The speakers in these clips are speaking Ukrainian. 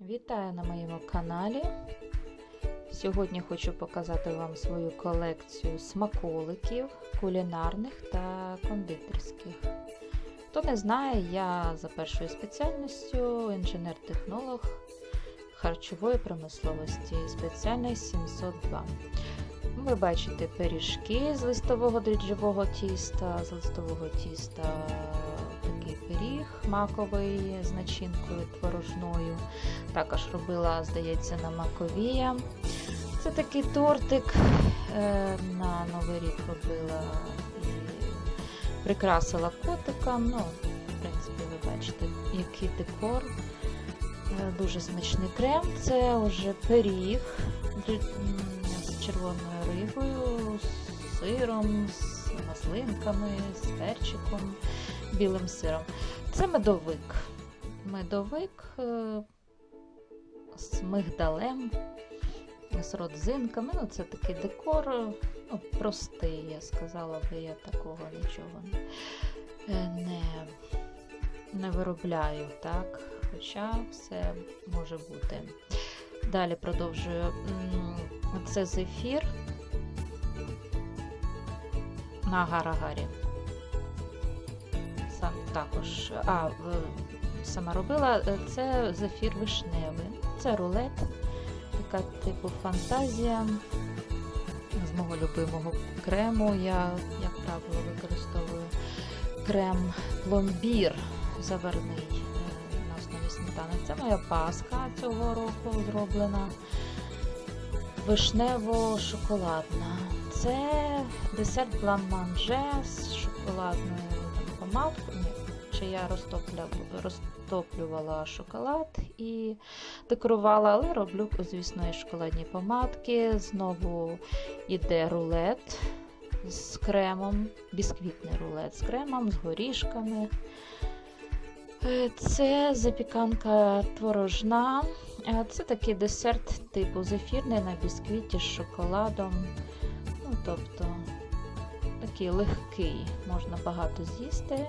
Вітаю на моєму каналі. Сьогодні хочу показати вам свою колекцію смаколиків, кулінарних та кондитерських. Хто не знає, я за першою спеціальністю інженер-технолог харчової промисловості, спеціальність 702. Ви бачите пиріжки з листового дріжджового тіста, з листового тіста пиріг маковий з начинкою творожною. Також робила, здається, на маковія. Це такий тортик е, на Новий рік робила і прикрасила котиком. Ну, в принципі, ви бачите, який декор. Е, Дуже смачний крем. Це вже пиріг з червоною рибою, з сиром, з маслинками, з перчиком, білим сиром. Це медовик. Медовик е, з мигдалем, з родзинками. Ну, це такий декор, ну, простий, я сказала би, я такого нічого не, е, не, виробляю, так? Хоча все може бути. Далі продовжую. Це зефір на гарагарі. Сам також. А, сама робила. е, Це зефір вишневий. Це рулет, така типу фантазія. З мого любимого крему. Я, як правило, використовую крем пломбір заварний е, на основі сметани. Це моя паска цього року зроблена вишнево-шоколадна. Це десерт блан-манже з шоколадною помадкою. Ні, Чи я розтоплювала шоколад і декорувала, але роблю, звісно, і шоколадні помадки. Знову йде рулет з кремом, бісквітний рулет з кремом, з горішками. Е, Це запіканка творожна. Е, Це такий десерт типу зефірний на бісквіті з шоколадом. Ну, тобто такий легкий, можна багато з'їсти.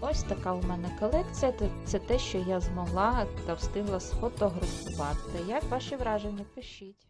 Ось така у мене колекція. Це- те, що я змогла та встигла сфотографувати. Як ваші враження? Пишіть.